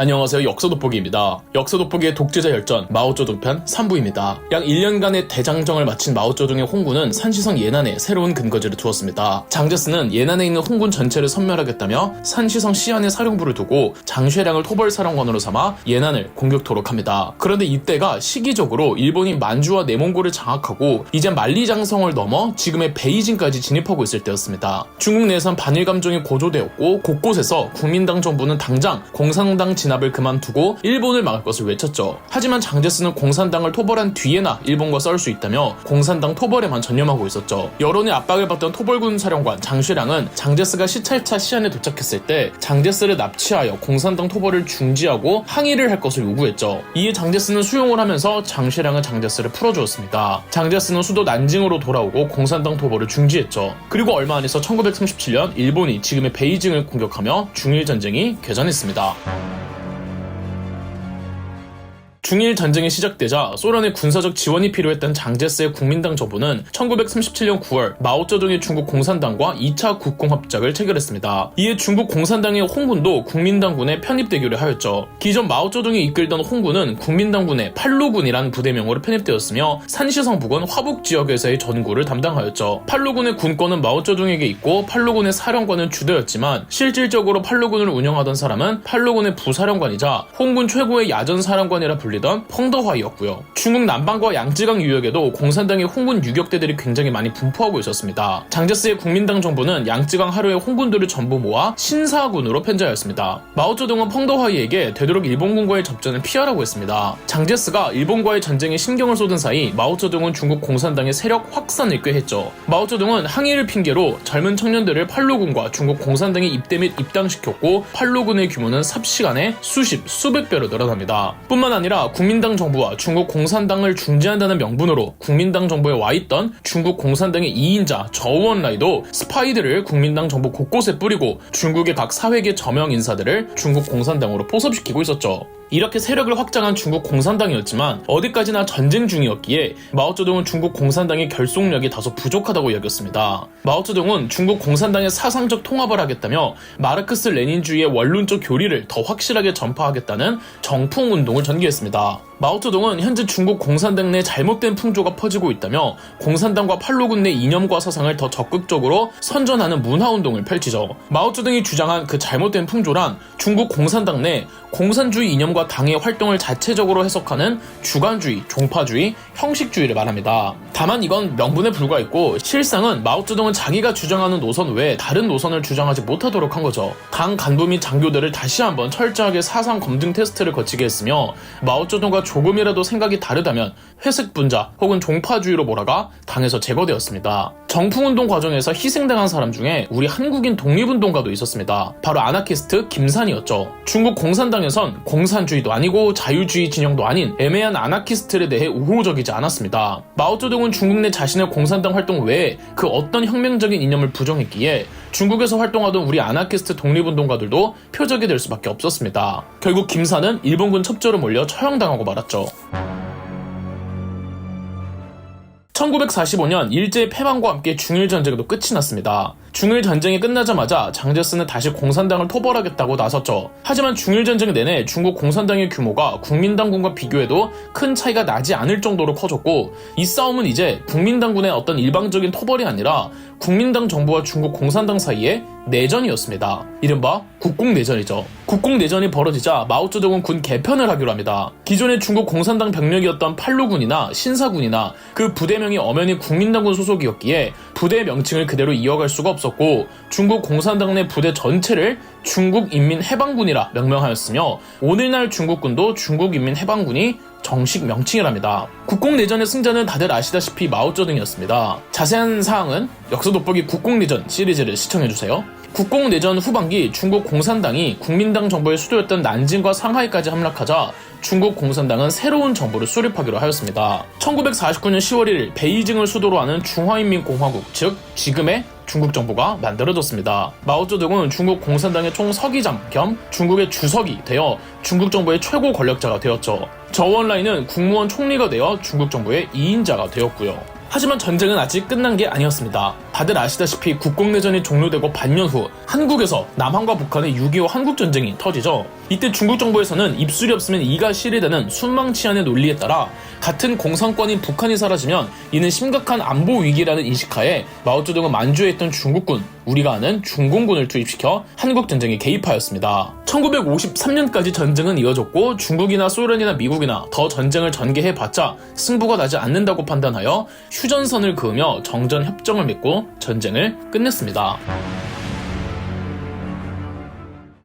안녕하세요. 역사 돋보기입니다. 역사 돋보기의 독재자 혈전 마오쩌둥 편 3부입니다. 약 1년간의 대장정을 마친 마오쩌둥의 홍군은 산시성 예난에 새로운 근거지를 두었습니다. 장제스는 예난에 있는 홍군 전체를 섬멸하겠다며 산시성 시안에 사령부를 두고 장쉐량을 토벌사령관으로 삼아 예난을 공격토록 합니다. 그런데 이때가 시기적으로 일본이 만주와 내몽골을 장악하고 이제 만리장성을 넘어 지금의 베이징까지 진입하고 있을 때였습니다. 중국 내에선 반일 감정이 고조되었고 곳곳에서 국민당 정부는 당장 공산당 진 압을 그만두고 일본을 막을 것을 외쳤죠. 하지만 장제스는 공산당을 토벌한 뒤에나 일본과 싸울 수 있다며 공산당 토벌에만 전념하고 있었죠. 여론의 압박을 받던 토벌군 사령관 장쉐량은 장제스가 시찰차 시안에 도착했을 때 장제스를 납치하여 공산당 토벌을 중지하고 항의를 할 것을 요구했죠. 이에 장제스는 수용을 하면서 장쉐량은 장제스를 풀어주었습니다. 장제스는 수도 난징으로 돌아오고 공산당 토벌을 중지했죠. 그리고 얼마 안에서 1937년 일본이 지금의 베이징을 공격하며 중일 전쟁이 개전했습니다. 중일 전쟁이 시작되자 소련의 군사적 지원이 필요했던 장제스의 국민당 정부는 1937년 9월 마오쩌둥의 중국 공산당과 2차 국공합작을 체결했습니다. 이에 중국 공산당의 홍군도 국민당군에 편입되기로 하였죠. 기존 마오쩌둥이 이끌던 홍군은 국민당군의 팔로군이란 부대명으로 편입되었으며 산시성 부근 화북 지역에서의 전구를 담당하였죠. 팔로군의 군권은 마오쩌둥에게 있고 팔로군의 사령관은 주도였지만 실질적으로 팔로군을 운영하던 사람은 팔로군의 부사령관이자 홍군 최고의 야전 사령관이라 불리 던 펑더화이였고요. 중국 남방과 양쯔강 유역에도 공산당의 홍군 유격대들이 굉장히 많이 분포하고 있었습니다. 장제스의 국민당 정부는 양쯔강 하루에 홍군들을 전부 모아 신사군으로 편제하였습니다. 마오쩌둥은 펑더화이에게 되도록 일본군과의 접전을 피하라고 했습니다. 장제스가 일본과의 전쟁에 신경을 쏟은 사이 마오쩌둥은 중국 공산당의 세력 확산을 꾀했죠. 마오쩌둥은 항의를 핑계로 젊은 청년들을 팔로군과 중국 공산당에 입대 및 입당시켰고 팔로군의 규모는 삽시간에 수십, 수백 배로 늘어납니다. 뿐만 아니라 국민당 정부와 중국 공산당을 중재한다는 명분으로 국민당 정부에 와 있던 중국 공산당의 2인자 저우원라이도 스파이들을 국민당 정부 곳곳에 뿌리고 중국의 각 사회계 저명 인사들을 중국 공산당으로 포섭시키고 있었죠. 이렇게 세력을 확장한 중국 공산당이었지만 어디까지나 전쟁 중이었기에 마오쩌둥은 중국 공산당의 결속력이 다소 부족하다고 여겼습니다. 마오쩌둥은 중국 공산당의 사상적 통합을 하겠다며 마르크스 레닌주의의 원론적 교리를 더 확실하게 전파하겠다는 정풍 운동을 전개했습니다. 마오쩌둥은 현재 중국 공산당 내 잘못된 풍조가 퍼지고 있다며 공산당과 팔로군 내 이념과 사상을 더 적극적으로 선전하는 문화운동을 펼치죠. 마오쩌둥이 주장한 그 잘못된 풍조란 중국 공산당 내 공산주의 이념과 당의 활동을 자체적으로 해석하는 주관주의, 종파주의, 형식주의를 말합니다. 다만 이건 명분에 불과했고 실상은 마오쩌둥은 자기가 주장하는 노선 외에 다른 노선을 주장하지 못하도록 한 거죠. 당 간부 및 장교들을 다시 한번 철저하게 사상 검증 테스트를 거치게 했으며 마오쩌둥과 조금이라도 생각이 다르다면 회색 분자 혹은 종파주의로 몰아가 당에서 제거되었습니다. 정풍운동 과정에서 희생당한 사람 중에 우리 한국인 독립운동가도 있었습니다. 바로 아나키스트 김산이었죠. 중국 공산당에선 공산주의도 아니고 자유주의 진영도 아닌 애매한 아나키스트에 대해 우호적이지 않았습니다. 마오쩌둥은 중국 내 자신의 공산당 활동 외에 그 어떤 혁명적인 이념을 부정했기에 중국에서 활동하던 우리 아나키스트 독립운동가들도 표적이 될 수밖에 없었습니다. 결국 김산은 일본군 첩조로 몰려 처형당하고 말았죠. 1945년 일제 패망과 함께 중일 전쟁도 끝이 났습니다. 중일 전쟁이 끝나자마자 장제스는 다시 공산당을 토벌하겠다고 나섰죠. 하지만 중일 전쟁 내내 중국 공산당의 규모가 국민당군과 비교해도 큰 차이가 나지 않을 정도로 커졌고 이 싸움은 이제 국민당군의 어떤 일방적인 토벌이 아니라 국민당 정부와 중국 공산당 사이의 내전이었습니다. 이른바 국공내전이죠. 국공내전이 벌어지자 마오쩌둥은 군 개편을 하기로 합니다. 기존의 중국 공산당 병력이었던 팔로군이나 신사군이나 그 부대명이 엄연히 국민당군 소속이었기에 부대 명칭을 그대로 이어갈 수가 없었고 중국 공산당 내 부대 전체를 중국인민해방군이라 명명하였으며 오늘날 중국군도 중국인민해방군이 정식 명칭이랍니다. 국공내전의 승자는 다들 아시다시피 마오쩌둥이었습니다. 자세한 사항은 역사 돋보기 국공내전 시리즈를 시청해주세요. 국공내전 후반기 중국 공산당이 국민당 정부의 수도였던 난징과 상하이까지 함락하자 중국 공산당은 새로운 정부를 수립하기로 하였습니다. 1949년 10월 1일 베이징을 수도로 하는 중화인민공화국, 즉 지금의 중국 정부가 만들어졌습니다. 마오쩌둥은 중국 공산당의 총서기장 겸 중국의 주석이 되어 중국 정부의 최고 권력자가 되었죠. 저원라인은 국무원 총리가 되어 중국 정부의 2인자가 되었고요. 하지만 전쟁은 아직 끝난 게 아니었습니다. 다들 아시다시피 국공내전이 종료되고 반년 후 한국에서 남한과 북한의 6.25 한국전쟁이 터지죠. 이때 중국 정부에서는 입술이 없으면 이가 실이되는 순망치안의 논리에 따라 같은 공산권인 북한이 사라지면 이는 심각한 안보 위기라는 인식하에 마오쩌둥은 만주에 있던 중국군, 우리가 아는 중공군을 투입시켜 한국 전쟁에 개입하였습니다. 1953년까지 전쟁은 이어졌고 중국이나 소련이나 미국이나 더 전쟁을 전개해봤자 승부가 나지 않는다고 판단하여 휴전선을 그으며 정전 협정을 맺고 전쟁을 끝냈습니다.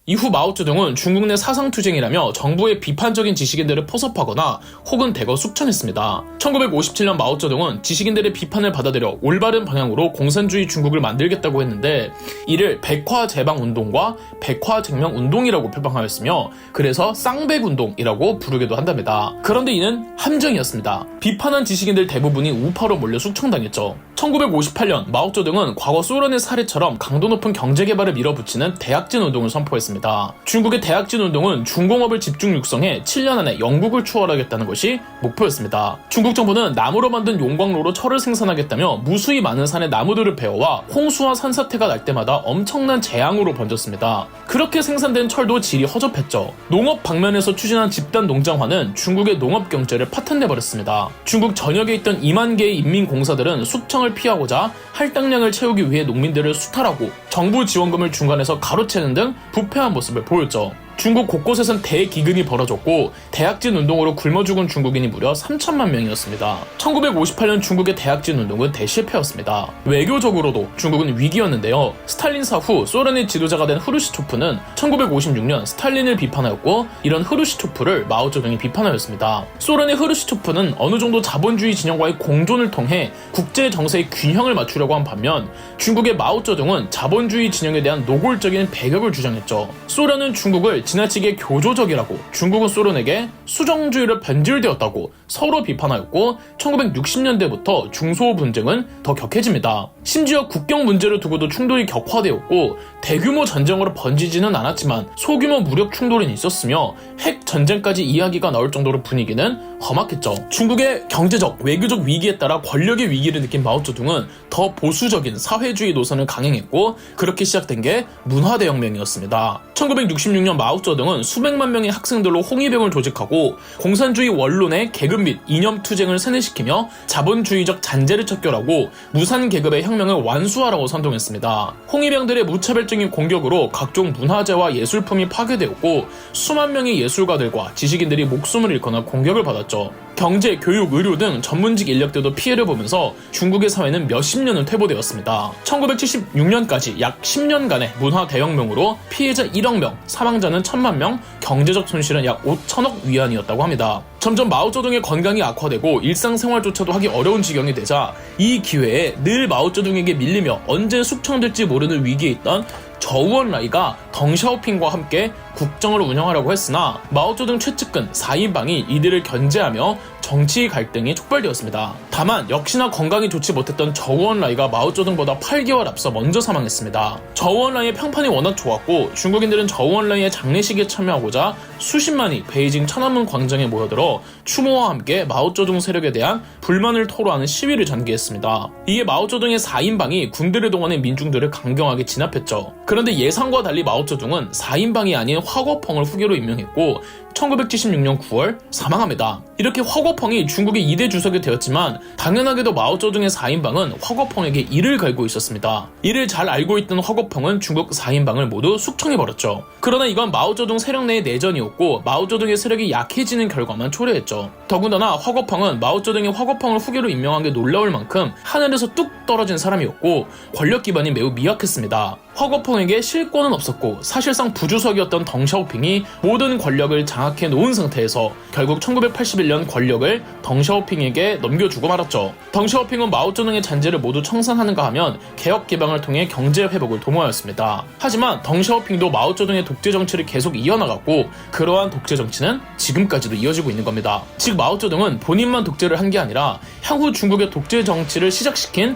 이후 마오쩌둥은 중국 내 사상투쟁이라며 정부의 비판적인 지식인들을 포섭하거나 혹은 대거 숙청했습니다. 1957년 마오쩌둥은 지식인들의 비판을 받아들여 올바른 방향으로 공산주의 중국을 만들겠다고 했는데 이를 백화제방운동과 백화쟁명운동이라고 표방하였으며 그래서 쌍백운동이라고 부르기도 한답니다. 그런데 이는 함정이었습니다. 비판한 지식인들 대부분이 우파로 몰려 숙청당했죠. 1958년 마오쩌둥은 과거 소련의 사례처럼 강도 높은 경제 개발을 밀어붙이는 대약진 운동을 선포했습니다. 중국의 대약진 운동은 중공업을 집중 육성해 7년 안에 영국을 추월하겠다는 것이 목표였습니다. 중국 정부는 나무로 만든 용광로로 철을 생산하겠다며 무수히 많은 산의 나무들을 베어와 홍수와 산사태가 날 때마다 엄청난 재앙으로 번졌습니다. 그렇게 생산된 철도 질이 허접했죠. 농업 방면에서 추진한 집단 농장화는 중국의 농업 경제를 파탄내 버렸습니다. 중국 전역에 있던 2만 개의 인민공사들은 숙청 을 피하고자 할당량을 채우기 위해 농민들을 수탈하고 정부 지원금을 중간에서 가로채는 등 부패한 모습을 보였죠. 중국 곳곳에선 대기근이 벌어졌고 대학진 운동으로 굶어 죽은 중국인이 무려 3천만 명이었습니다. 1958년 중국의 대학진 운동은 대실패였습니다. 외교적으로도 중국은 위기였는데요. 스탈린 사 후 소련의 지도자가 된 후르시초프는 1956년 스탈린을 비판하였고 이런 후르시초프를 마오쩌둥이 비판하였습니다. 소련의 후르시초프는 어느 정도 자본주의 진영과의 공존을 통해 국제 정세의 균형을 맞추려고 한 반면 중국의 마오쩌둥은 자본주의 진영에 대한 노골적인 배격을 주장했죠. 소련은 중국을 지나치게 교조적이라고 중국은 소련에게 수정주의를 변질되었다고 서로 비판하였고 1960년대부터 중소 분쟁은 더 격해집니다. 심지어 국경 문제를 두고도 충돌이 격화되었고 대규모 전쟁으로 번지지는 않았지만 소규모 무력 충돌은 있었으며 핵 전쟁까지 이야기가 나올 정도로 분위기는 험악했죠. 중국의 경제적, 외교적 위기에 따라 권력의 위기를 느낀 마오쩌둥은 더 보수적인 사회주의 노선을 강행했고 그렇게 시작된 게 문화대혁명이었습니다. 1966년 마오쩌둥은 수백만 명의 학생들로 홍위병을 조직하고 공산주의 원론의 계급 및 이념 투쟁을 세뇌시키며 자본주의적 잔재를 척결하고 무산 계급의 혁명을 완수하라고 선동했습니다. 홍위병들의 무차별적인 공격으로 각종 문화재와 예술품이 파괴되었고 수만 명의 예술가들과 지식인들이 목숨을 잃거나 공격을 받았죠. 경제, 교육, 의료 등 전문직 인력들도 피해를 보면서 중국의 사회는 몇십 년을 퇴보되었습니다. 1976년까지 약 10년간의 문화 대혁명으로 피해자 1억 명, 사망자는 1000만 명, 경제적 손실은 약 5천억 위안이었다고 합니다. 점점 마오쩌둥의 건강이 악화되고 일상생활조차도 하기 어려운 지경이 되자 이 기회에 늘 마오쩌둥에게 밀리며 언제 숙청될지 모르는 위기에 있던 저우원 라이가 덩샤오핑과 함께 국정을 운영하려고 했으나 마오쩌둥 최측근 4인방이 이들을 견제하며 정치 갈등이 촉발되었습니다. 다만 역시나 건강이 좋지 못했던 저우원라이가 마오쩌둥보다 8개월 앞서 먼저 사망했습니다. 저우원라이의 평판이 워낙 좋았고 중국인들은 저우원라이의 장례식에 참여하고자 수십만이 베이징 천안문 광장에 모여들어 추모와 함께 마오쩌둥 세력에 대한 불만을 토로하는 시위를 전개했습니다. 이에 마오쩌둥의 4인방이 군대를 동원해 민중들을 강경하게 진압했죠. 그런데 예상과 달리 마오쩌둥은 4인방이 아닌 화거펑을 후계로 임명했고 1976년 9월 사망합니다. 이렇게 화거펑이 중국의 2대 주석이 되었지만 당연하게도 마오쩌둥의 4인방은 화거펑에게 이를 갈고 있었습니다. 이를 잘 알고 있던 화거펑은 중국 4인방을 모두 숙청해버렸죠. 그러나 이건 마오쩌둥 세력 내의 내전이었고 마오쩌둥의 세력이 약해지는 결과만 초래했죠. 더군다나 화거펑은 마오쩌둥이 화거펑을 후계로 임명한 게 놀라울 만큼 하늘에서 뚝 떨어진 사람이었고 권력 기반이 매우 미약했습니다. 화거펑에게 실권은 없었고 사실상 부주석이었던 덩샤오핑이 모든 권력을 장악해 놓은 상태에서 결국 1981년 권력을 덩샤오핑에게 넘겨주고 말았죠. 덩샤오핑은 마오쩌둥의 잔재를 모두 청산하는가 하면 개혁 개방을 통해 경제 회복을 도모하였습니다. 하지만 덩샤오핑도 마오쩌둥의 독재 정치를 계속 이어나갔고 그러한 독재 정치는 지금까지도 이어지고 있는 겁니다. 즉 마오쩌둥은 본인만 독재를 한 게 아니라 향후 중국의 독재 정치를 시작시킨